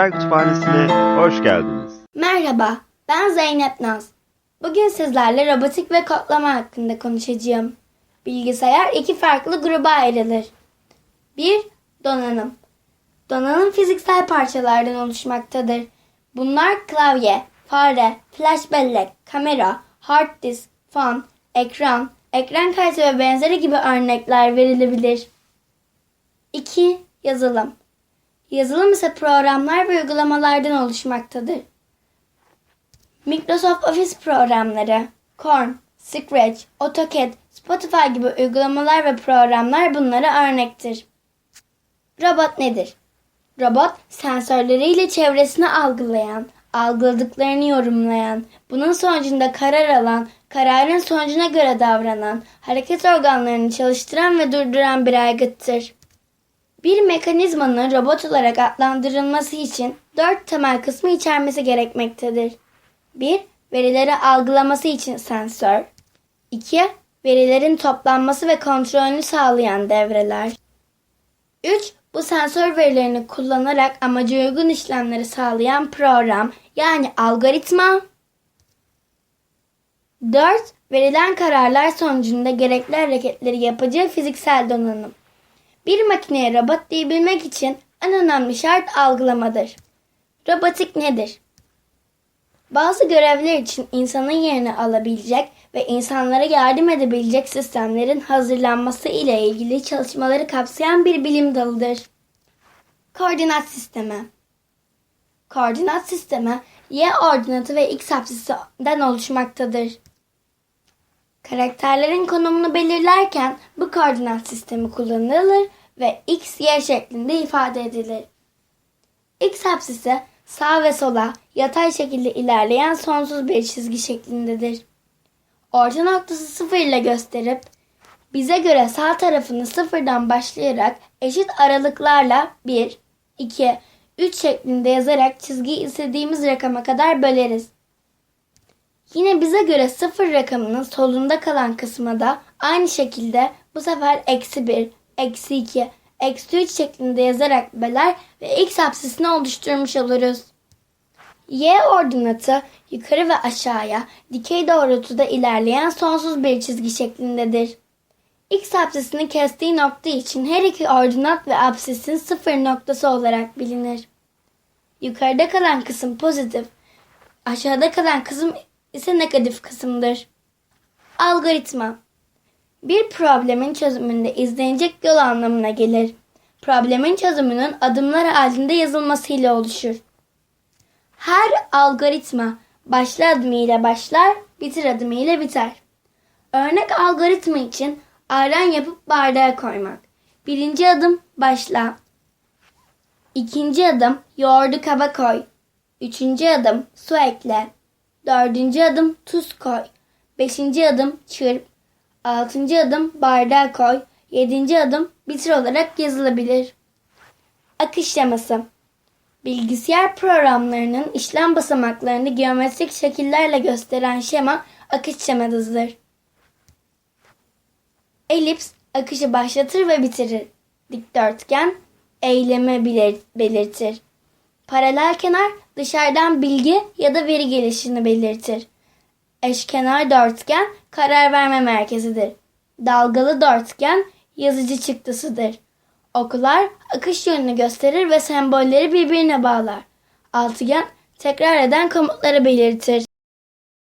Bilgisayar Kütüphanesi'ne hoş geldiniz. Merhaba, ben Zeynep Naz. Bugün sizlerle robotik ve kodlama hakkında konuşacağım. Bilgisayar iki farklı gruba ayrılır. 1. Donanım. Donanım fiziksel parçalardan oluşmaktadır. Bunlar klavye, fare, flash bellek, kamera, hard disk, fan, ekran, ekran kartı ve benzeri gibi örnekler verilebilir. 2. Yazılım. Yazılım ise programlar ve uygulamalardan oluşmaktadır. Microsoft Office programları, Korn, Scratch, AutoCAD, Spotify gibi uygulamalar ve programlar bunlara örnektir. Robot nedir? Robot, sensörleriyle çevresini algılayan, algıladıklarını yorumlayan, bunun sonucunda karar alan, kararın sonucuna göre davranan, hareket organlarını çalıştıran ve durduran bir aygıttır. Bir mekanizmanın robot olarak adlandırılması için dört temel kısmı içermesi gerekmektedir. 1. Verileri algılaması için sensör. 2. Verilerin toplanması ve kontrolünü sağlayan devreler. 3. Bu sensör verilerini kullanarak amaca uygun işlemleri sağlayan program yani algoritma. 4. Verilen kararlar sonucunda gerekli hareketleri yapacağı fiziksel donanım. Bir makineye robot diyebilmek için en önemli şart algılamadır. Robotik nedir? Bazı görevler için insanın yerini alabilecek ve insanlara yardım edebilecek sistemlerin hazırlanması ile ilgili çalışmaları kapsayan bir bilim dalıdır. Koordinat sistemi Koordinat sistemi y ordinatı ve x apsisinden oluşmaktadır. Karakterlerin konumunu belirlerken bu koordinat sistemi kullanılır ve x, y şeklinde ifade edilir. X apsisi sağ ve sola yatay şekilde ilerleyen sonsuz bir çizgi şeklindedir. Orta noktası sıfır ile gösterip bize göre sağ tarafını sıfırdan başlayarak eşit aralıklarla 1, 2, 3 şeklinde yazarak çizgiyi istediğimiz rakama kadar böleriz. Yine bize göre sıfır rakamının solunda kalan kısma da aynı şekilde bu sefer eksi 1, eksi 2, eksi 3 şeklinde yazarak böler ve x apsisini oluşturmuş oluruz. Y ordinatı yukarı ve aşağıya dikey doğrultuda ilerleyen sonsuz bir çizgi şeklindedir. X apsisini kestiği nokta için her iki ordinat ve apsisin sıfır noktası olarak bilinir. Yukarıda kalan kısım pozitif, aşağıda kalan kısım ise negatif kısımdır. Algoritma bir problemin çözümünde izlenecek yol anlamına gelir. Problemin çözümünün adımlar halinde yazılmasıyla oluşur. Her algoritma başlı adımıyla başlar, bitir adımıyla biter. Örnek algoritma için ayran yapıp bardağa koymak. Birinci adım başla. İkinci adım yoğurdu kaba koy. Üçüncü adım su ekle. Dördüncü adım tuz koy. Beşinci adım çırp. Altıncı adım bardağa koy. Yedinci adım bitir olarak yazılabilir. Akış şeması. Bilgisayar programlarının işlem basamaklarını geometrik şekillerle gösteren şema akış şemasıdır. Elips akışı başlatır ve bitirir. Dikdörtgen eylemi belirtir. Paralel kenar dışarıdan bilgi ya da veri gelişini belirtir. Eşkenar dörtgen karar verme merkezidir. Dalgalı dörtgen yazıcı çıktısıdır. Okular akış yönünü gösterir ve sembolleri birbirine bağlar. Altıgen tekrar eden komutları belirtir.